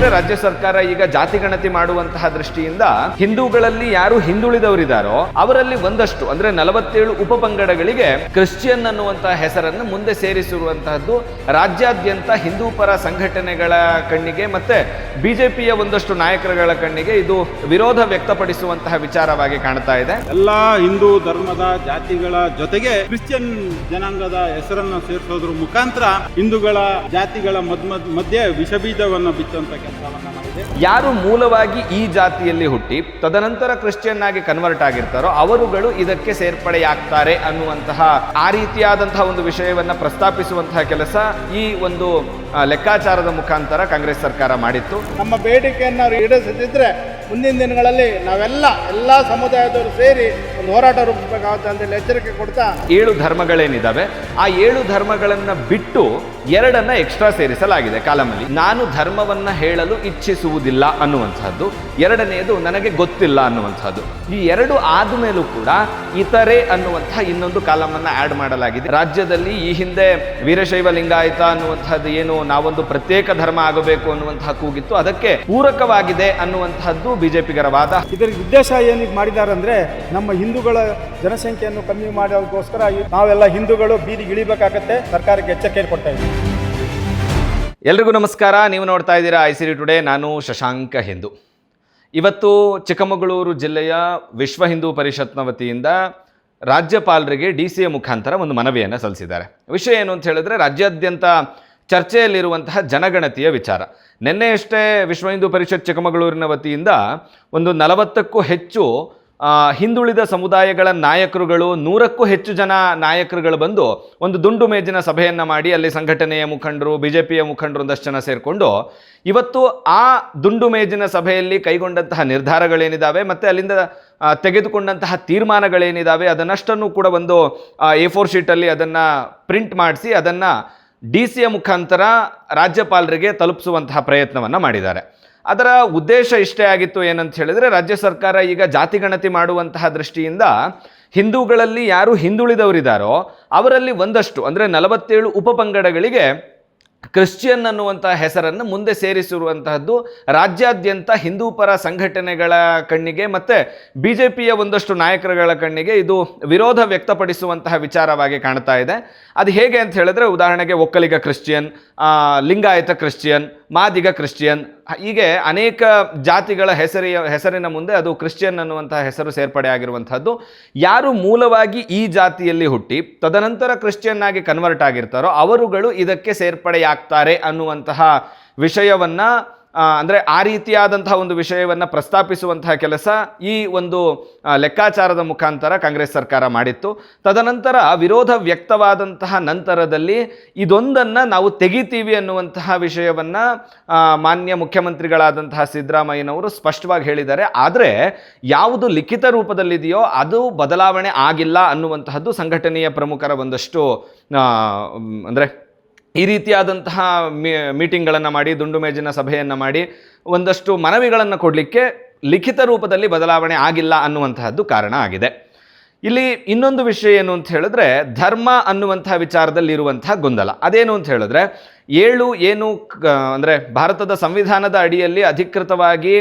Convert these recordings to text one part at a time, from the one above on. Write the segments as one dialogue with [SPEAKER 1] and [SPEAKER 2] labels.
[SPEAKER 1] ಹೇಳಿದ್ರೆ ರಾಜ್ಯ ಸರ್ಕಾರ ಈಗ ಜಾತಿ ಗಣತಿ ಮಾಡುವಂತಹ ದೃಷ್ಟಿಯಿಂದ ಹಿಂದೂಗಳಲ್ಲಿ ಯಾರು ಹಿಂದುಳಿದವರಿದಾರೋ ಅವರಲ್ಲಿ ಒಂದಷ್ಟು, ಅಂದ್ರೆ ನಲವತ್ತೇಳು ಉಪಪಂಗಡಗಳಿಗೆ ಕ್ರಿಶ್ಚಿಯನ್ ಅನ್ನುವಂತಹ ಹೆಸರನ್ನು ಮುಂದೆ ಸೇರಿಸಿರುವಂತಹದ್ದು ರಾಜ್ಯಾದ್ಯಂತ ಹಿಂದೂ ಪರ ಸಂಘಟನೆಗಳ ಕಣ್ಣಿಗೆ ಮತ್ತೆ ಬಿಜೆಪಿಯ ಒಂದಷ್ಟು ನಾಯಕರುಗಳ ಕಣ್ಣಿಗೆ ಇದು ವಿರೋಧ ವ್ಯಕ್ತಪಡಿಸುವಂತಹ ವಿಚಾರವಾಗಿ ಕಾಣ್ತಾ ಇದೆ.
[SPEAKER 2] ಎಲ್ಲ ಹಿಂದೂ ಧರ್ಮದ ಜಾತಿಗಳ ಜೊತೆಗೆ ಕ್ರಿಶ್ಚಿಯನ್ ಜನಾಂಗದ ಹೆಸರನ್ನು ಸೇರಿಸೋದ್ರ ಮುಖಾಂತರ ಹಿಂದೂಗಳ ಜಾತಿಗಳ ಮಧ್ಯ ವಿಷಬೀಜವನ್ನು ಮಾಡಿದೆ
[SPEAKER 1] ಯಾರು ಮೂಲವಾಗಿ ಈ ಜಾತಿಯಲ್ಲಿ ಹುಟ್ಟಿ ತದನಂತರ ಕ್ರಿಶ್ಚಿಯನ್ ಆಗಿ ಕನ್ವರ್ಟ್ ಆಗಿರ್ತಾರೋ ಅವರುಗಳು ಇದಕ್ಕೆ ಸೇರ್ಪಡೆಯಾಗ್ತಾರೆ ಅನ್ನುವಂತಹ ಆ ರೀತಿಯಾದಂತಹ ಒಂದು ವಿಷಯವನ್ನ ಪ್ರಸ್ತಾಪಿಸುವಂತಹ ಕೆಲಸ ಈ ಒಂದು ಲೆಕ್ಕಾಚಾರದ ಮುಖಾಂತರ ಕಾಂಗ್ರೆಸ್ ಸರ್ಕಾರ ಮಾಡಿತ್ತು.
[SPEAKER 3] ನಮ್ಮ ಬೇಡಿಕೆಯನ್ನು ಅವರು ಈಡೇರಿಸದಿದ್ದರೆ ಮುಂದಿನ ದಿನಗಳಲ್ಲಿ ನಾವೆಲ್ಲ ಎಲ್ಲ ಸಮುದಾಯದವರು ಸೇರಿ ಒಂದು ಹೋರಾಟ ರೂಪಿಸಬೇಕಾಗುತ್ತೆ ಅಂತೇಳಿ ಎಚ್ಚರಿಕೆ ಕೊಡ್ತಾ
[SPEAKER 1] ಏಳು ಧರ್ಮಗಳೇನಿದಾವೆ? ಆ ಏಳು ಧರ್ಮಗಳನ್ನು ಬಿಟ್ಟು ಎರಡನ್ನ ಎಕ್ಸ್ಟ್ರಾ ಸೇರಿಸಲಾಗಿದೆ ಕಾಲಮಲ್ಲಿ. ನಾನು ಧರ್ಮವನ್ನ ಹೇಳಲು ಇಚ್ಛಿಸುವುದಿಲ್ಲ ಅನ್ನುವಂಥದ್ದು. ಎರಡನೆಯದು ನನಗೆ ಗೊತ್ತಿಲ್ಲ ಅನ್ನುವಂಥದ್ದು. ಈ ಎರಡು ಆದಮೇಲೂ ಕೂಡ ಇತರೆ ಅನ್ನುವಂಥ ಇನ್ನೊಂದು ಕಾಲಮನ್ನ ಆಡ್ ಮಾಡಲಾಗಿದೆ. ರಾಜ್ಯದಲ್ಲಿ ಈ ಹಿಂದೆ ವೀರಶೈವ ಲಿಂಗಾಯತ ಅನ್ನುವಂಥದ್ದು ಏನು, ನಾವೊಂದು ಪ್ರತ್ಯೇಕ ಧರ್ಮ ಆಗಬೇಕು ಅನ್ನುವಂತಹ ಕೂಗಿತ್ತು. ಅದಕ್ಕೆ ಪೂರಕವಾಗಿದೆ ಅನ್ನುವಂಥದ್ದು ಬಿಜೆಪಿಗರ ವಾದ.
[SPEAKER 3] ಇದರ ಉದ್ದೇಶ ಏನಿಗೆ ಮಾಡಿದ್ದಾರೆ ಅಂದ್ರೆ ನಮ್ಮ ಹಿಂದೂಗಳ ಜನಸಂಖ್ಯೆಯನ್ನು ಕಮ್ಮಿ ಮಾಡೋದಕ್ಕೋಸ್ಕರ ನಾವೆಲ್ಲ ಹಿಂದೂಗಳು ಬೀದಿಗೆ ಇಳಿಬೇಕಾಗತ್ತೆ ಸರ್ಕಾರಕ್ಕೆ ಎಚ್ಚರಿಕೆ ಕೊಡ್ತಾ ಇದ್ದೀವಿ
[SPEAKER 1] ಎಲ್ರಿಗೂ ನಮಸ್ಕಾರ. ನೀವು ನೋಡ್ತಾ ಇದ್ದೀರಾ ಐ ಸಿ ಟುಡೇ. ನಾನು ಶಶಾಂಕ ಹಿಂದು. ಇವತ್ತು ಚಿಕ್ಕಮಗಳೂರು ಜಿಲ್ಲೆಯ ವಿಶ್ವ ಹಿಂದೂ ಪರಿಷತ್ನ ವತಿಯಿಂದ ರಾಜ್ಯಪಾಲರಿಗೆ ಡಿ ಸಿ ಎ ಮುಖಾಂತರ ಒಂದು ಮನವಿಯನ್ನು ಸಲ್ಲಿಸಿದ್ದಾರೆ. ವಿಷಯ ಏನು ಅಂತ ಹೇಳಿದ್ರೆ, ರಾಜ್ಯಾದ್ಯಂತ ಚರ್ಚೆಯಲ್ಲಿರುವಂತಹ ಜನಗಣತಿಯ ವಿಚಾರ. ನಿನ್ನೆಯಷ್ಟೇ ವಿಶ್ವ ಹಿಂದೂ ಪರಿಷತ್ ಚಿಕ್ಕಮಗಳೂರಿನ ವತಿಯಿಂದ ಒಂದು ನಲವತ್ತಕ್ಕೂ ಹೆಚ್ಚು ಹಿಂದುಳಿದ ಸಮುದಾಯಗಳ ನಾಯಕರುಗಳು ನೂರಕ್ಕೂ ಹೆಚ್ಚು ಜನ ನಾಯಕರುಗಳು ಬಂದು ಒಂದು ದುಂಡು ಮೇಜಿನ ಸಭೆಯನ್ನು ಮಾಡಿ ಅಲ್ಲಿ ಸಂಘಟನೆಯ ಮುಖಂಡರು ಬಿ ಜೆ ಪಿಯ ಮುಖಂಡರು ಒಂದಷ್ಟು ಜನ ಸೇರಿಕೊಂಡು ಇವತ್ತು ಆ ದುಂಡು ಮೇಜಿನ ಸಭೆಯಲ್ಲಿ ಕೈಗೊಂಡಂತಹ ನಿರ್ಧಾರಗಳೇನಿದ್ದಾವೆ ಮತ್ತು ಅಲ್ಲಿಂದ ತೆಗೆದುಕೊಂಡಂತಹ ತೀರ್ಮಾನಗಳೇನಿದ್ದಾವೆ ಅದನ್ನಷ್ಟನ್ನು ಕೂಡ ಒಂದು ಎ ಫೋರ್ ಶೀಟಲ್ಲಿ ಅದನ್ನು ಪ್ರಿಂಟ್ ಮಾಡಿಸಿ ಅದನ್ನು ಡಿ ಸಿಯ ಮುಖಾಂತರ ರಾಜ್ಯಪಾಲರಿಗೆ ತಲುಪಿಸುವಂತಹ ಪ್ರಯತ್ನವನ್ನು ಮಾಡಿದ್ದಾರೆ. ಅದರ ಉದ್ದೇಶ ಇಷ್ಟೇ ಆಗಿತ್ತು ಏನಂತ ಹೇಳಿದ್ರೆ ರಾಜ್ಯ ಸರ್ಕಾರ ಈಗ ಜಾತಿ ಗಣತಿ ಮಾಡುವಂತಹ ದೃಷ್ಟಿಯಿಂದ ಹಿಂದೂಗಳಲ್ಲಿ ಯಾರು ಹಿಂದುಳಿದವರಿದ್ದಾರೋ ಅವರಲ್ಲಿ ಒಂದಷ್ಟು, ಅಂದರೆ ನಲವತ್ತೇಳು ಉಪಪಂಗಡಗಳಿಗೆ ಕ್ರಿಶ್ಚಿಯನ್ ಅನ್ನುವಂಥ ಹೆಸರನ್ನು ಮುಂದೆ ಸೇರಿಸಿರುವಂತಹದ್ದು ರಾಜ್ಯಾದ್ಯಂತ ಹಿಂದೂ ಪರ ಸಂಘಟನೆಗಳ ಕಣ್ಣಿಗೆ ಮತ್ತು ಬಿ ಜೆ ಪಿಯ ಒಂದಷ್ಟು ನಾಯಕರುಗಳ ಕಣ್ಣಿಗೆ ಇದು ವಿರೋಧ ವ್ಯಕ್ತಪಡಿಸುವಂತಹ ವಿಚಾರವಾಗಿ ಕಾಣ್ತಾ ಇದೆ. ಅದು ಹೇಗೆ ಅಂತ ಹೇಳಿದ್ರೆ ಉದಾಹರಣೆಗೆ Vokkaliga Christian Lingayata Christian Madiga Christian. ಹೀಗೆ ಅನೇಕ ಜಾತಿಗಳ ಹೆಸರಿಯ, ಹೆಸರಿನ ಮುಂದೆ ಅದು ಕ್ರಿಶ್ಚಿಯನ್ ಅನ್ನುವಂತಹ ಹೆಸರು ಸೇರ್ಪಡೆ ಆಗಿರುವಂಥದ್ದು. ಯಾರು ಮೂಲವಾಗಿ ಈ ಜಾತಿಯಲ್ಲಿ ಹುಟ್ಟಿ, ತದನಂತರ ಕ್ರಿಶ್ಚಿಯನ್ ಆಗಿ ಕನ್ವರ್ಟ್ ಆಗಿರ್ತಾರೋ, ಅವರುಗಳು ಇದಕ್ಕೆ ಸೇರ್ಪಡೆಯಾಗ್ತಾರೆ ಅನ್ನುವಂತಹ ವಿಷಯವನ್ನ ಅಂದ್ರೆ ಆ ರೀತಿಯಾದಂತಹ ಒಂದು ವಿಷಯವನ್ನು ಪ್ರಸ್ತಾಪಿಸುವಂತಹ ಕೆಲಸ ಈ ಒಂದು ಲೆಕ್ಕಾಚಾರದ ಮುಖಾಂತರ ಕಾಂಗ್ರೆಸ್ ಸರ್ಕಾರ ಮಾಡಿತ್ತು. ತದನಂತರ ವಿರೋಧ ವ್ಯಕ್ತವಾದಂತಹ ನಂತರದಲ್ಲಿ ಇದೊಂದನ್ನು ನಾವು ತೆಗಿತೀವಿ ಅನ್ನುವಂತಹ ವಿಷಯವನ್ನು ಮಾನ್ಯ ಮುಖ್ಯಮಂತ್ರಿಗಳಾದಂತಹ ಸಿದ್ದರಾಮಯ್ಯನವರು ಸ್ಪಷ್ಟವಾಗಿ ಹೇಳಿದ್ದಾರೆ. ಆದರೆ ಯಾವುದು ಲಿಖಿತ ರೂಪದಲ್ಲಿದೆಯೋ ಅದು ಬದಲಾವಣೆ ಆಗಿಲ್ಲ ಅನ್ನುವಂತಹದ್ದು ಸಂಘಟನೆಯ ಪ್ರಮುಖರ ಒಂದಷ್ಟು ಅಂದರೆ ಈ ರೀತಿಯಾದಂತಹ ಮೀಟಿಂಗ್ಗಳನ್ನು ಮಾಡಿ, ದುಂಡು ಮೇಜಿನ ಸಭೆಯನ್ನು ಮಾಡಿ ಒಂದಷ್ಟು ಮನವಿಗಳನ್ನು ಕೊಡಲಿಕ್ಕೆ ಲಿಖಿತ ರೂಪದಲ್ಲಿ ಬದಲಾವಣೆ ಆಗಿಲ್ಲ ಅನ್ನುವಂತಹದ್ದು ಕಾರಣ ಆಗಿದೆ. ಇಲ್ಲಿ ಇನ್ನೊಂದು ವಿಷಯ ಏನು ಅಂತ ಹೇಳಿದ್ರೆ ಧರ್ಮ ಅನ್ನುವಂಥ ವಿಚಾರದಲ್ಲಿ ಇರುವಂತಹ ಗೊಂದಲ. ಅದೇನು ಅಂತ ಹೇಳಿದ್ರೆ ಏಳು ಏನು ಅಂದರೆ ಭಾರತದ ಸಂವಿಧಾನದ ಅಡಿಯಲ್ಲಿ ಅಧಿಕೃತವಾಗಿ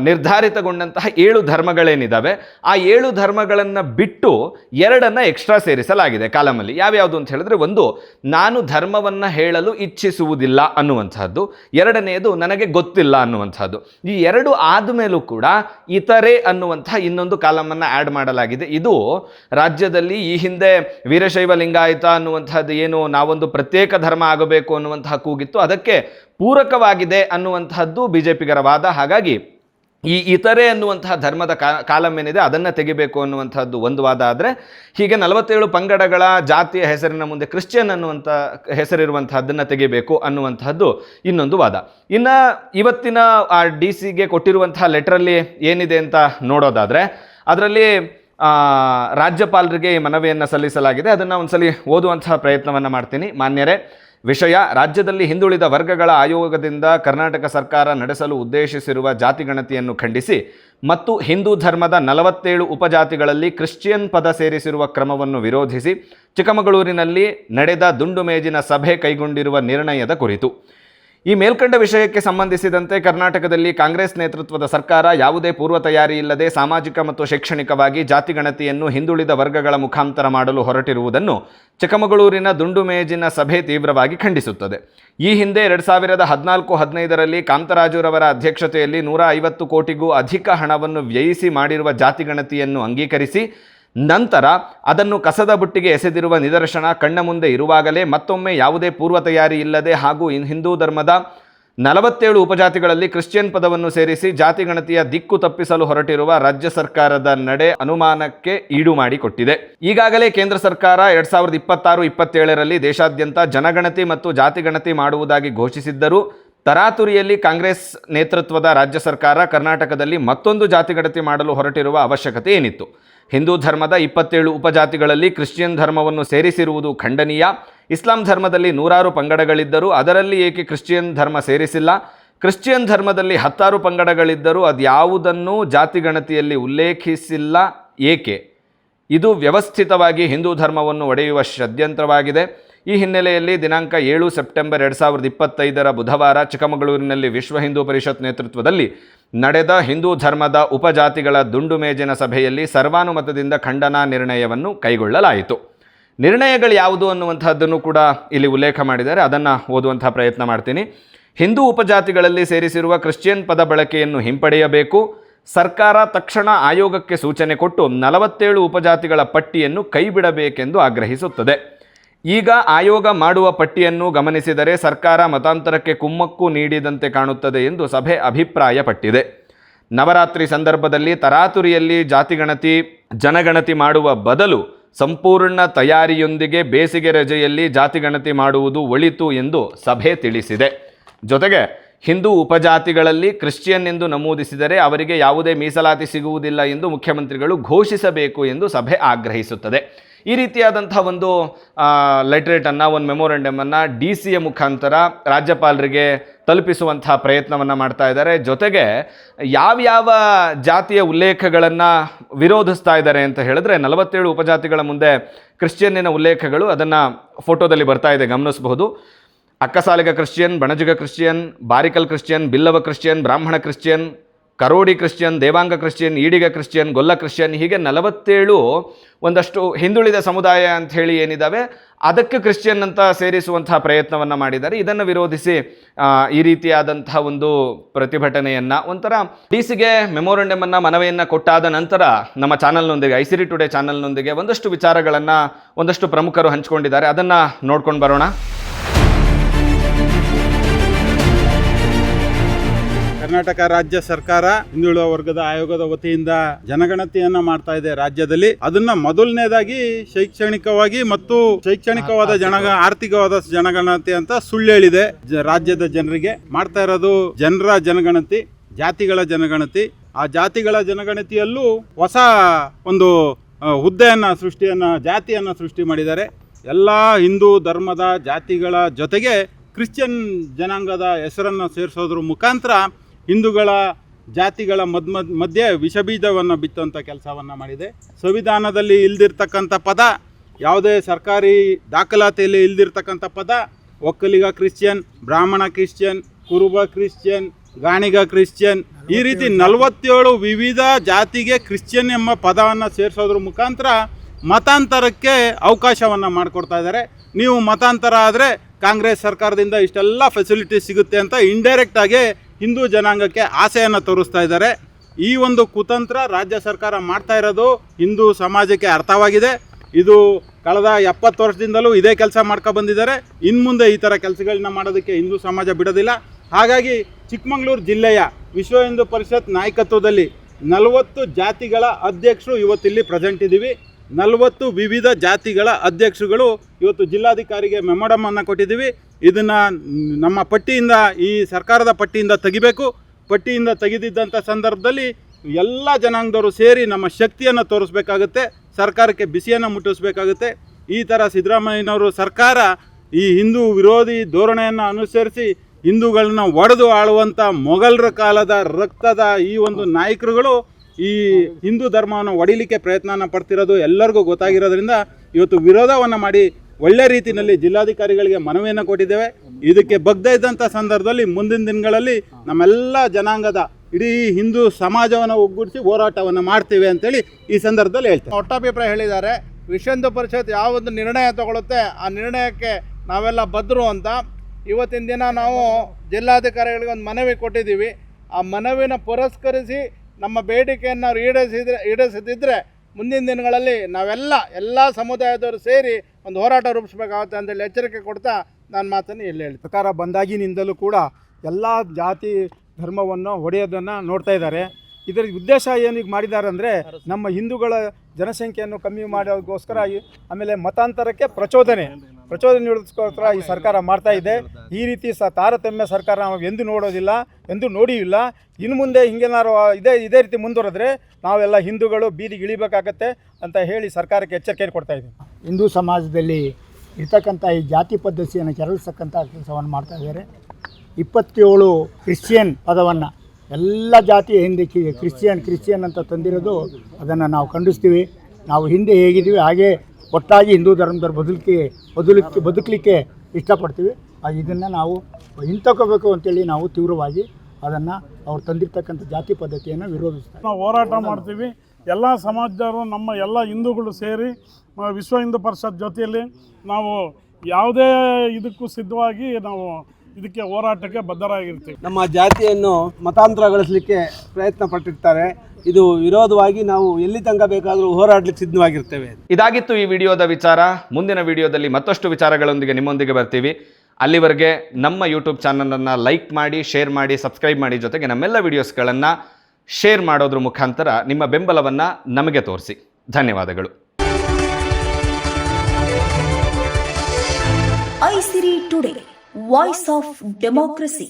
[SPEAKER 1] ನಿರ್ಧಾರಿತಗೊಂಡಂತಹ ಏಳು ಧರ್ಮಗಳೇನಿದ್ದಾವೆ ಆ ಏಳು ಧರ್ಮಗಳನ್ನು ಬಿಟ್ಟು ಎರಡನ್ನು ಎಕ್ಸ್ಟ್ರಾ ಸೇರಿಸಲಾಗಿದೆ ಕಾಲಮಲ್ಲಿ. ಯಾವ್ಯಾವುದು ಅಂತ ಹೇಳಿದ್ರೆ ಒಂದು, ನಾನು ಧರ್ಮವನ್ನು ಹೇಳಲು ಇಚ್ಛಿಸುವುದಿಲ್ಲ ಅನ್ನುವಂಥದ್ದು, ಎರಡನೆಯದು ನನಗೆ ಗೊತ್ತಿಲ್ಲ ಅನ್ನುವಂಥದ್ದು. ಈ ಎರಡು ಆದಮೇಲೂ ಕೂಡ ಇತರೆ ಅನ್ನುವಂಥ ಇನ್ನೊಂದು ಕಾಲಮನ್ನು ಆ್ಯಡ್ ಮಾಡಲಾಗಿದೆ. ಇದು ರಾಜ್ಯದಲ್ಲಿ ಈ ಹಿಂದೆ ವೀರಶೈವ ಲಿಂಗಾಯತ ಅನ್ನುವಂಥದ್ದು ಏನು, ನಾವೊಂದು ಪ್ರತ್ಯೇಕ ಧರ್ಮ ಆಗಬೇಕು ಅನ್ನುವಂತಹ ಕೂಗಿತ್ತು. ಅದಕ್ಕೆ ಪೂರಕವಾಗಿದೆ ಅನ್ನುವಂತಹದ್ದು ಪಿಗರ ವಾದ. ಹಾಗಾಗಿ ಈ ಇತರೆ ಅನ್ನುವಂತಹ ಧರ್ಮದ ಕಾಲಮ್ ಏನಿದೆ ಅದನ್ನು ತೆಗಿಬೇಕು ಅನ್ನುವಂಥದ್ದು ಒಂದು ವಾದ ಆದರೆ, ಹೀಗೆ ನಲವತ್ತೇಳು ಪಂಗಡಗಳ ಜಾತಿಯ ಹೆಸರಿನ ಮುಂದೆ ಕ್ರಿಶ್ಚಿಯನ್ ಅನ್ನುವಂಥ ಹೆಸರಿರುವಂತಹದ್ದನ್ನು ತೆಗಿಬೇಕು ಅನ್ನುವಂಥದ್ದು ಇನ್ನೊಂದು ವಾದ. ಇನ್ನು ಇವತ್ತಿನ ಆ ಡಿ ಸಿಗೆ ಕೊಟ್ಟಿರುವಂತಹ ಲೆಟ್ರಲ್ಲಿ ಏನಿದೆ ಅಂತ ನೋಡೋದಾದರೆ, ಅದರಲ್ಲಿ ರಾಜ್ಯಪಾಲರಿಗೆ ಈ ಮನವಿಯನ್ನು ಸಲ್ಲಿಸಲಾಗಿದೆ. ಅದನ್ನು ಒಂದ್ಸಲಿ ಓದುವಂತಹ ಪ್ರಯತ್ನವನ್ನು ಮಾಡ್ತೀನಿ. ಮಾನ್ಯರೇ ವಿಷಯ, ರಾಜ್ಯದಲ್ಲಿ ಹಿಂದುಳಿದ ವರ್ಗಗಳ ಆಯೋಗದಿಂದ ಕರ್ನಾಟಕ ಸರ್ಕಾರ ನಡೆಸಲು ಉದ್ದೇಶಿಸಿರುವ ಜಾತಿಗಣತಿಯನ್ನು ಖಂಡಿಸಿ ಮತ್ತು ಹಿಂದೂ ಧರ್ಮದ ನಲವತ್ತೇಳು ಉಪಜಾತಿಗಳಲ್ಲಿ ಕ್ರಿಶ್ಚಿಯನ್ ಪದ ಸೇರಿಸಿರುವ ಕ್ರಮವನ್ನು ವಿರೋಧಿಸಿ ಚಿಕ್ಕಮಗಳೂರಿನಲ್ಲಿ ನಡೆದ ದುಂಡು ಮೇಜಿನ ಸಭೆ ಕೈಗೊಂಡಿರುವ ನಿರ್ಣಯದ ಕುರಿತು. ಈ ಮೇಲ್ಕಂಡ ವಿಷಯಕ್ಕೆ ಸಂಬಂಧಿಸಿದಂತೆ ಕರ್ನಾಟಕದಲ್ಲಿ ಕಾಂಗ್ರೆಸ್ ನೇತೃತ್ವದ ಸರ್ಕಾರ ಯಾವುದೇ ಪೂರ್ವ ತಯಾರಿ ಇಲ್ಲದೆ ಸಾಮಾಜಿಕ ಮತ್ತು ಶೈಕ್ಷಣಿಕವಾಗಿ ಜಾತಿಗಣತಿಯನ್ನು ಹಿಂದುಳಿದ ವರ್ಗಗಳ ಮುಖಾಂತರ ಮಾಡಲು ಹೊರಟಿರುವುದನ್ನು ಚಿಕ್ಕಮಗಳೂರಿನ ದುಂಡು ಮೇಜಿನ ಸಭೆ ತೀವ್ರವಾಗಿ ಖಂಡಿಸುತ್ತದೆ. ಈ ಹಿಂದೆ ಎರಡು ಸಾವಿರದ ಹದಿನಾಲ್ಕು ಹದಿನೈದರಲ್ಲಿ ಕಾಂತರಾಜುರವರ ಅಧ್ಯಕ್ಷತೆಯಲ್ಲಿ ನೂರ ಐವತ್ತು ಕೋಟಿಗೂ ಅಧಿಕ ಹಣವನ್ನು ವ್ಯಯಿಸಿ ಮಾಡಿರುವ ಜಾತಿಗಣತಿಯನ್ನು ಅಂಗೀಕರಿಸಿ ನಂತರ ಅದನ್ನು ಕಸದ ಬುಟ್ಟಿಗೆ ಎಸೆದಿರುವ ನಿದರ್ಶನ ಕಣ್ಣ ಮುಂದೆ ಇರುವಾಗಲೇ ಮತ್ತೊಮ್ಮೆ ಯಾವುದೇ ಪೂರ್ವ ತಯಾರಿ ಇಲ್ಲದೆ ಹಾಗೂ ಹಿಂದೂ ಧರ್ಮದ ನಲವತ್ತೇಳು ಉಪಜಾತಿಗಳಲ್ಲಿ ಕ್ರಿಶ್ಚಿಯನ್ ಪದವನ್ನು ಸೇರಿಸಿ ಜಾತಿಗಣತಿಯ ದಿಕ್ಕು ತಪ್ಪಿಸಲು ಹೊರಟಿರುವ ರಾಜ್ಯ ಸರ್ಕಾರದ ನಡೆ ಅನುಮಾನಕ್ಕೆ ಈಡು ಮಾಡಿಕೊಟ್ಟಿದೆ. ಈಗಾಗಲೇ ಕೇಂದ್ರ ಸರ್ಕಾರ ಎರಡ್ ಸಾವಿರದ ಇಪ್ಪತ್ತಾರು, ಇಪ್ಪತ್ತೇಳರಲ್ಲಿ ದೇಶಾದ್ಯಂತ ಜನಗಣತಿ ಮತ್ತು ಜಾತಿಗಣತಿ ಮಾಡುವುದಾಗಿ ಘೋಷಿಸಿದ್ದರೂ ತರಾತುರಿಯಲ್ಲಿ ಕಾಂಗ್ರೆಸ್ ನೇತೃತ್ವದ ರಾಜ್ಯ ಸರ್ಕಾರ ಕರ್ನಾಟಕದಲ್ಲಿ ಮತ್ತೊಂದು ಜಾತಿಗಣತಿ ಮಾಡಲು ಹೊರಟಿರುವ ಅವಶ್ಯಕತೆ ಏನಿತ್ತು? ಹಿಂದೂ ಧರ್ಮದ ಇಪ್ಪತ್ತೇಳು ಉಪಜಾತಿಗಳಲ್ಲಿ ಕ್ರಿಶ್ಚಿಯನ್ ಧರ್ಮವನ್ನು ಸೇರಿಸಿರುವುದು ಖಂಡನೀಯ. ಇಸ್ಲಾಂ ಧರ್ಮದಲ್ಲಿ ನೂರಾರು ಪಂಗಡಗಳಿದ್ದರೂ ಅದರಲ್ಲಿ ಏಕೆ ಕ್ರಿಶ್ಚಿಯನ್ ಧರ್ಮ ಸೇರಿಸಿಲ್ಲ? ಕ್ರಿಶ್ಚಿಯನ್ ಧರ್ಮದಲ್ಲಿ ಹತ್ತಾರು ಪಂಗಡಗಳಿದ್ದರೂ ಅದ್ಯಾವುದನ್ನೂ ಜಾತಿಗಣತಿಯಲ್ಲಿ ಉಲ್ಲೇಖಿಸಿಲ್ಲ. ಏಕೆ? ಇದು ವ್ಯವಸ್ಥಿತವಾಗಿ ಹಿಂದೂ ಧರ್ಮವನ್ನು ಒಡೆಯುವ ಷಡ್ಯಂತ್ರವಾಗಿದೆ. ಈ ಹಿನ್ನೆಲೆಯಲ್ಲಿ ದಿನಾಂಕ ಏಳು ಸೆಪ್ಟೆಂಬರ್ ಎರಡು ಸಾವಿರದ ಇಪ್ಪತ್ತೈದರ ಬುಧವಾರ ಚಿಕ್ಕಮಗಳೂರಿನಲ್ಲಿ ವಿಶ್ವ ಹಿಂದೂ ಪರಿಷತ್ ನೇತೃತ್ವದಲ್ಲಿ ನಡೆದ ಹಿಂದೂ ಧರ್ಮದ ಉಪಜಾತಿಗಳ ದುಂಡು ಮೇಜಿನ ಸಭೆಯಲ್ಲಿ ಸರ್ವಾನುಮತದಿಂದ ಖಂಡನಾ ನಿರ್ಣಯವನ್ನು ಕೈಗೊಳ್ಳಲಾಯಿತು. ನಿರ್ಣಯಗಳು ಯಾವುದು ಅನ್ನುವಂಥದ್ದನ್ನು ಕೂಡ ಇಲ್ಲಿ ಉಲ್ಲೇಖ ಮಾಡಿದ್ದಾರೆ. ಅದನ್ನು ಓದುವಂತಹ ಪ್ರಯತ್ನ ಮಾಡ್ತೀನಿ. ಹಿಂದೂ ಉಪಜಾತಿಗಳಲ್ಲಿ ಸೇರಿಸಿರುವ ಕ್ರಿಶ್ಚಿಯನ್ ಪದ ಬಳಕೆಯನ್ನು ಹಿಂಪಡೆಯಬೇಕು. ಸರ್ಕಾರ ತಕ್ಷಣ ಆಯೋಗಕ್ಕೆ ಸೂಚನೆ ಕೊಟ್ಟು ನಲವತ್ತೇಳು ಉಪಜಾತಿಗಳ ಪಟ್ಟಿಯನ್ನು ಕೈಬಿಡಬೇಕೆಂದು ಆಗ್ರಹಿಸುತ್ತದೆ. ಈಗ ಆಯೋಗ ಮಾಡುವ ಪಟ್ಟಿಯನ್ನು ಗಮನಿಸಿದರೆ ಸರ್ಕಾರ ಮತಾಂತರಕ್ಕೆ ಕುಮ್ಮಕ್ಕು ನೀಡಿದಂತೆ ಕಾಣುತ್ತದೆ ಎಂದು ಸಭೆ ಅಭಿಪ್ರಾಯಪಟ್ಟಿದೆ. ನವರಾತ್ರಿ ಸಂದರ್ಭದಲ್ಲಿ ತರಾತುರಿಯಲ್ಲಿ ಜಾತಿಗಣತಿ, ಜನಗಣತಿ ಮಾಡುವ ಬದಲು ಸಂಪೂರ್ಣ ತಯಾರಿಯೊಂದಿಗೆ ಬೇಸಿಗೆ ರಜೆಯಲ್ಲಿ ಜಾತಿಗಣತಿ ಮಾಡುವುದು ಒಳಿತು ಎಂದು ಸಭೆ ತಿಳಿಸಿದೆ. ಜೊತೆಗೆ ಹಿಂದೂ ಉಪಜಾತಿಗಳಲ್ಲಿ ಕ್ರಿಶ್ಚಿಯನ್ ಎಂದು ನಮೂದಿಸಿದರೆ ಅವರಿಗೆ ಯಾವುದೇ ಮೀಸಲಾತಿ ಸಿಗುವುದಿಲ್ಲ ಎಂದು ಮುಖ್ಯಮಂತ್ರಿಗಳು ಘೋಷಿಸಬೇಕು ಎಂದು ಸಭೆ ಆಗ್ರಹಿಸುತ್ತದೆ. ಈ ರೀತಿಯಾದಂಥ ಒಂದು ಲೆಟ್ರೇಟನ್ನು, ಒಂದು ಮೆಮೊರಂಡಮನ್ನು ಡಿ ಸಿಯ ಮುಖಾಂತರ ರಾಜ್ಯಪಾಲರಿಗೆ ತಲುಪಿಸುವಂಥ ಪ್ರಯತ್ನವನ್ನು ಮಾಡ್ತಾ ಇದ್ದಾರೆ. ಜೊತೆಗೆ ಯಾವ್ಯಾವ ಜಾತಿಯ ಉಲ್ಲೇಖಗಳನ್ನು ವಿರೋಧಿಸ್ತಾ ಇದ್ದಾರೆ ಅಂತ ಹೇಳಿದ್ರೆ, ನಲವತ್ತೇಳು ಉಪಜಾತಿಗಳ ಮುಂದೆ ಕ್ರಿಶ್ಚಿಯನ್ನಿನ ಉಲ್ಲೇಖಗಳು ಅದನ್ನು ಫೋಟೋದಲ್ಲಿ ಬರ್ತಾ ಇದೆ, ಗಮನಿಸಬಹುದು. Akkasaliga Christian, Banajuga Christian, Barikal Christian, Billava Christian, Brahmana Christian Karodi Christian, Devanga Christian, Ediga Christian, Golla Christian, ಹೀಗೆ ನಲವತ್ತೇಳು ಒಂದಷ್ಟು ಹಿಂದುಳಿದ ಸಮುದಾಯ ಅಂತ ಹೇಳಿ ಏನಿದ್ದಾವೆ ಅದಕ್ಕೆ ಕ್ರಿಶ್ಚಿಯನ್ ಅಂತ ಸೇರಿಸುವಂತಹ ಪ್ರಯತ್ನವನ್ನು ಮಾಡಿದ್ದಾರೆ. ಇದನ್ನು ವಿರೋಧಿಸಿ ಈ ರೀತಿಯಾದಂತಹ ಒಂದು ಪ್ರತಿಭಟನೆಯನ್ನು ಒಂಥರ ಡಿ ಸಿಗೆ ಮೆಮೊರಂಡಮನ್ನು ಮನವಿಯನ್ನು ಕೊಟ್ಟಾದ ನಂತರ ನಮ್ಮ ಚಾನಲ್ನೊಂದಿಗೆ, ಐಸಿರಿ ಟುಡೇ ಚಾನಲ್ನೊಂದಿಗೆ ಒಂದಷ್ಟು ವಿಚಾರಗಳನ್ನು ಒಂದಷ್ಟು ಪ್ರಮುಖರು ಹಂಚಿಕೊಂಡಿದ್ದಾರೆ. ಅದನ್ನು ನೋಡ್ಕೊಂಡು ಬರೋಣ.
[SPEAKER 2] ಕರ್ನಾಟಕ ರಾಜ್ಯ ಸರ್ಕಾರ ಹಿಂದುಳಿದ ವರ್ಗದ ಆಯೋಗದ ವತಿಯಿಂದ ಜನಗಣತಿಯನ್ನ ಮಾಡ್ತಾ ಇದೆ ರಾಜ್ಯದಲ್ಲಿ. ಅದನ್ನ ಮೊದಲನೇದಾಗಿ ಶೈಕ್ಷಣಿಕವಾಗಿ ಮತ್ತು ಶೈಕ್ಷಣಿಕವಾದ ಜನ ಆರ್ಥಿಕವಾದ ಜನಗಣತಿ ಅಂತ ಸುಳ್ಳು ಹೇಳಿದೆ. ರಾಜ್ಯದ ಜನರಿಗೆ ಮಾಡ್ತಾ ಇರೋದು ಜನರ ಜನಗಣತಿ ಜಾತಿಗಳ ಜನಗಣತಿ. ಆ ಜಾತಿಗಳ ಜನಗಣತಿಯಲ್ಲೂ ಹೊಸ ಒಂದು ಹುದ್ದೆಯನ್ನ ಸೃಷ್ಟಿಯನ್ನ ಜಾತಿಯನ್ನ ಸೃಷ್ಟಿ ಮಾಡಿದ್ದಾರೆ. ಎಲ್ಲ ಹಿಂದೂ ಧರ್ಮದ ಜಾತಿಗಳ ಜೊತೆಗೆ ಕ್ರಿಶ್ಚಿಯನ್ ಜನಾಂಗದ ಹೆಸರನ್ನು ಸೇರಿಸೋದ್ರ ಮುಖಾಂತರ ಹಿಂದೂಗಳ ಜಾತಿಗಳ ಮದ್ ಮಧ್ಯೆ ವಿಷಬೀಜವನ್ನು ಬಿತ್ತುವಂಥ ಕೆಲಸವನ್ನು ಮಾಡಿದೆ. ಸಂವಿಧಾನದಲ್ಲಿ ಇಲ್ದಿರ್ತಕ್ಕಂಥ ಪದ, ಯಾವುದೇ ಸರ್ಕಾರಿ ದಾಖಲಾತಿಯಲ್ಲಿ ಇಲ್ದಿರ್ತಕ್ಕಂಥ ಪದ, Vokkaliga Christian, Brahmana Christian, Kuruba Christian, Ganiga Christian, ಈ ರೀತಿ ನಲವತ್ತೇಳು ವಿವಿಧ ಜಾತಿಗೆ ಕ್ರಿಶ್ಚಿಯನ್ ಎಂಬ ಪದವನ್ನು ಸೇರಿಸೋದ್ರ ಮುಖಾಂತರ ಮತಾಂತರಕ್ಕೆ ಅವಕಾಶವನ್ನು ಮಾಡಿಕೊಡ್ತಾ ಇದ್ದಾರೆ. ನೀವು ಮತಾಂತರ ಆದರೆ ಕಾಂಗ್ರೆಸ್ ಸರ್ಕಾರದಿಂದ ಇಷ್ಟೆಲ್ಲ ಫೆಸಿಲಿಟಿ ಸಿಗುತ್ತೆ ಅಂತ ಇಂಡೈರೆಕ್ಟ್ ಆಗಿ ಹಿಂದೂ ಜನಾಂಗಕ್ಕೆ ಆಸೆಯನ್ನು ತೋರಿಸ್ತಾ ಇದ್ದಾರೆ. ಈ ಒಂದು ಕುತಂತ್ರ ರಾಜ್ಯ ಸರ್ಕಾರ ಮಾಡ್ತಾ ಇರೋದು ಹಿಂದೂ ಸಮಾಜಕ್ಕೆ ಅರ್ಥವಾಗಿದೆ. ಇದು ಕಳೆದ ಎಪ್ಪತ್ತು ವರ್ಷದಿಂದಲೂ ಇದೇ ಕೆಲಸ ಮಾಡ್ಕೊಂಡು ಬಂದಿದ್ದಾರೆ. ಇನ್ನು ಮುಂದೆ ಈ ಥರ ಕೆಲಸಗಳನ್ನ ಮಾಡೋದಕ್ಕೆ ಹಿಂದೂ ಸಮಾಜ ಬಿಡೋದಿಲ್ಲ. ಹಾಗಾಗಿ ಚಿಕ್ಕಮಗಳೂರು ಜಿಲ್ಲೆಯ ವಿಶ್ವ ಹಿಂದೂ ಪರಿಷತ್ ನಾಯಕತ್ವದಲ್ಲಿ ನಲವತ್ತು ಜಾತಿಗಳ ಅಧ್ಯಕ್ಷರು ಇವತ್ತಿಲ್ಲಿ ಪ್ರೆಸೆಂಟ್ ಇದ್ದೀವಿ. ನಲವತ್ತು ವಿವಿಧ ಜಾತಿಗಳ ಅಧ್ಯಕ್ಷಗಳು ಇವತ್ತು ಜಿಲ್ಲಾಧಿಕಾರಿಗೆ ಮೆಮೊಡಮ್ ಅನ್ನು ಕೊಟ್ಟಿದ್ದೀವಿ. ಇದನ್ನು ನಮ್ಮ ಪಟ್ಟಿಯಿಂದ, ಈ ಸರ್ಕಾರದ ಪಟ್ಟಿಯಿಂದ ತೆಗಿಬೇಕು. ಪಟ್ಟಿಯಿಂದ ತೆಗೆದಿದ್ದಂಥ ಸಂದರ್ಭದಲ್ಲಿ ಎಲ್ಲ ಜನಾಂಗದವರು ಸೇರಿ ನಮ್ಮ ಶಕ್ತಿಯನ್ನು ತೋರಿಸ್ಬೇಕಾಗುತ್ತೆ. ಸರ್ಕಾರಕ್ಕೆ ಬಿಸಿಯನ್ನು ಮುಟ್ಟಿಸ್ಬೇಕಾಗುತ್ತೆ. ಈ ಥರ ಸಿದ್ದರಾಮಯ್ಯನವರು ಸರ್ಕಾರ ಈ ಹಿಂದೂ ವಿರೋಧಿ ಧೋರಣೆಯನ್ನು ಅನುಸರಿಸಿ ಹಿಂದೂಗಳನ್ನ ಒಡೆದು ಆಳುವಂಥ ಮೊಘಲರ ಕಾಲದ ರಕ್ತದ ಈ ಒಂದು ನಾಯಕರುಗಳು ಈ ಹಿಂದೂ ಧರ್ಮವನ್ನು ಒಡಿಲಿಕ್ಕೆ ಪ್ರಯತ್ನನ ಪಡ್ತಿರೋದು ಎಲ್ಲರಿಗೂ ಗೊತ್ತಾಗಿರೋದ್ರಿಂದ ಇವತ್ತು ವಿರೋಧವನ್ನು ಮಾಡಿ ಒಳ್ಳೆ ರೀತಿಯಲ್ಲಿ ಜಿಲ್ಲಾಧಿಕಾರಿಗಳಿಗೆ ಮನವಿಯನ್ನು ಕೊಟ್ಟಿದ್ದೇವೆ. ಇದಕ್ಕೆ ಬಗ್ಗೆ ಇದ್ದಂಥ ಸಂದರ್ಭದಲ್ಲಿ ಮುಂದಿನ ದಿನಗಳಲ್ಲಿ ನಮ್ಮೆಲ್ಲ ಜನಾಂಗದ ಇಡೀ ಹಿಂದೂ ಸಮಾಜವನ್ನು ಒಗ್ಗೂಡಿಸಿ ಹೋರಾಟವನ್ನು ಮಾಡ್ತೀವಿ ಅಂತೇಳಿ ಈ ಸಂದರ್ಭದಲ್ಲಿ ಹೇಳ್ತೇವೆ
[SPEAKER 4] ಒಟ್ಟಾಭಿಪ್ರಾಯ ಹೇಳಿದ್ದಾರೆ. ವಿಶ್ವಂದು ಪರಿಷತ್ ಯಾವೊಂದು ನಿರ್ಣಯ ತಗೊಳುತ್ತೆ, ಆ ನಿರ್ಣಯಕ್ಕೆ ನಾವೆಲ್ಲ ಬದ್ರು ಅಂತ. ಇವತ್ತಿನ ದಿನ ನಾವು ಜಿಲ್ಲಾಧಿಕಾರಿಗಳಿಗೆ ಒಂದು ಮನವಿ ಕೊಟ್ಟಿದ್ದೀವಿ. ಆ ಮನವಿನ ಪುರಸ್ಕರಿಸಿ ನಮ್ಮ ಬೇಡಿಕೆಯನ್ನು ಅವ್ರು ಈಡೇರಿಸಿದ್ರೆ ಈಡೇರಿಸದಿದ್ದರೆ ಮುಂದಿನ ದಿನಗಳಲ್ಲಿ ನಾವೆಲ್ಲ ಎಲ್ಲ ಸಮುದಾಯದವರು ಸೇರಿ ಒಂದು ಹೋರಾಟ ರೂಪಿಸಬೇಕಾಗುತ್ತೆ ಅಂತೇಳಿ ಎಚ್ಚರಿಕೆ ಕೊಡ್ತಾ ನಾನು ಮಾತನ್ನು ಇಲ್ಲಿ ಹೇಳಿ
[SPEAKER 3] ಸರ್ಕಾರ ಬಂದಾಗಿನಿಂದಲೂ ಕೂಡ ಎಲ್ಲ ಜಾತಿ ಧರ್ಮವನ್ನು ಹೊಡೆಯೋದನ್ನು ನೋಡ್ತಾ ಇದ್ದಾರೆ. ಇದರ ಉದ್ದೇಶ ಏನೀಗ ಮಾಡಿದ್ದಾರೆ ಅಂದರೆ ನಮ್ಮ ಹಿಂದೂಗಳ ಜನಸಂಖ್ಯೆಯನ್ನು ಕಮ್ಮಿ ಮಾಡೋದಕ್ಕೋಸ್ಕರ ಆಮೇಲೆ ಮತಾಂತರಕ್ಕೆ ಪ್ರಚೋದನೆ. ಪ್ರಚೋದನೆ ನೀಡೋದಕ್ಕೋಸ್ಕರ ಈ ಸರ್ಕಾರ ಮಾಡ್ತಾ ಇದೆ. ಈ ರೀತಿ ಸ ತಾರತಮ್ಯ ಸರ್ಕಾರ ನಾವು ಎಂದು ನೋಡೋದಿಲ್ಲ ಎಂದು ನೋಡಿಯಿಲ್ಲ ಇನ್ನು ಮುಂದೆ ಹಿಂಗೇನಾರು ಇದೇ ಇದೇ ರೀತಿ ಮುಂದುವರೆದ್ರೆ ನಾವೆಲ್ಲ ಹಿಂದೂಗಳು ಬೀದಿಗೆ ಇಳಿಬೇಕಾಗತ್ತೆ ಅಂತ ಹೇಳಿ ಸರ್ಕಾರಕ್ಕೆ ಎಚ್ಚರಿಕೆ ಕೊಡ್ತಾ ಇದ್ದೀವಿ.
[SPEAKER 5] ಹಿಂದೂ ಸಮಾಜದಲ್ಲಿ ಇರ್ತಕ್ಕಂಥ ಈ ಜಾತಿ ಪದ್ಧತಿಯನ್ನು ಕೆರಳಿಸ್ತಕ್ಕಂಥ ಕೆಲಸವನ್ನು ಮಾಡ್ತಾ ಇದ್ದಾರೆ. ಇಪ್ಪತ್ತೇಳು ಕ್ರಿಶ್ಚಿಯನ್ ಪದವನ್ನು ಎಲ್ಲ ಜಾತಿಯ ಹಿಂದೆ ಕಿ ಕ್ರಿಶ್ಚಿಯನ್ ಕ್ರಿಶ್ಚಿಯನ್ ಅಂತ ತಂದಿರೋದು ಅದನ್ನು ನಾವು ಖಂಡಿಸ್ತೀವಿ. ನಾವು ಹಿಂದೆ ಹೇಗಿದ್ದೀವಿ ಹಾಗೆ ಒಟ್ಟಾಗಿ ಹಿಂದೂ ಧರ್ಮದವ್ರು ಬದುಕಿ ಬದುಕಲಿಕ್ಕೆ ಬದುಕಲಿಕ್ಕೆ ಇಷ್ಟಪಡ್ತೀವಿ. ಇದನ್ನು ನಾವು ಹಿಂತಕೋಬೇಕು ಅಂತೇಳಿ ನಾವು ತೀವ್ರವಾಗಿ ಅದನ್ನು ಅವ್ರು ತಂದಿರ್ತಕ್ಕಂಥ ಜಾತಿ ಪದ್ಧತಿಯನ್ನು ವಿರೋಧಿಸ್ತಾರೆ
[SPEAKER 6] ನಾವು ಹೋರಾಟ ಮಾಡ್ತೀವಿ. ಎಲ್ಲ ಸಮಾಜದವರು, ನಮ್ಮ ಎಲ್ಲ ಹಿಂದೂಗಳು ಸೇರಿ ವಿಶ್ವ ಹಿಂದೂ ಪರಿಷತ್ ಜೊತೆಯಲ್ಲಿ ನಾವು ಯಾವುದೇ ಇದಕ್ಕೂ ಸಿದ್ಧವಾಗಿ ನಾವು ಇದಕ್ಕೆ ಹೋರಾಟಕ್ಕೆ ಬದ್ಧರಾಗಿರ್ತೀವಿ.
[SPEAKER 7] ನಮ್ಮ ಜಾತಿಯನ್ನು ಮತಾಂತರಗೊಳಿಸಲಿಕ್ಕೆ ಪ್ರಯತ್ನ ಪಟ್ಟಿರ್ತಾರೆ. ಇದು ವಿರೋಧವಾಗಿ ನಾವು ಎಲ್ಲಿ ತನಕ ಬೇಕಾದರೂ ಹೋರಾಡಲಿಕ್ಕೆ ಸಿದ್ಧವಾಗಿರ್ತೇವೆ.
[SPEAKER 1] ಇದಾಗಿತ್ತು ಈ ವಿಡಿಯೋದ ವಿಚಾರ. ಮುಂದಿನ ವಿಡಿಯೋದಲ್ಲಿ ಮತ್ತಷ್ಟು ವಿಚಾರಗಳೊಂದಿಗೆ ನಿಮ್ಮೊಂದಿಗೆ ಬರ್ತೀವಿ. ಅಲ್ಲಿವರೆಗೆ ನಮ್ಮ ಯೂಟ್ಯೂಬ್ ಚಾನಲನ್ನು ಲೈಕ್ ಮಾಡಿ ಶೇರ್ ಮಾಡಿ ಸಬ್ಸ್ಕ್ರೈಬ್ ಮಾಡಿ ಜೊತೆಗೆ ನಮ್ಮೆಲ್ಲ ವಿಡಿಯೋಸ್ಗಳನ್ನು ಶೇರ್ ಮಾಡೋದ್ರ ಮುಖಾಂತರ ನಿಮ್ಮ ಬೆಂಬಲವನ್ನು ನಮಗೆ ತೋರಿಸಿ. ಧನ್ಯವಾದಗಳು.
[SPEAKER 8] Aisiri today. Voice of democracy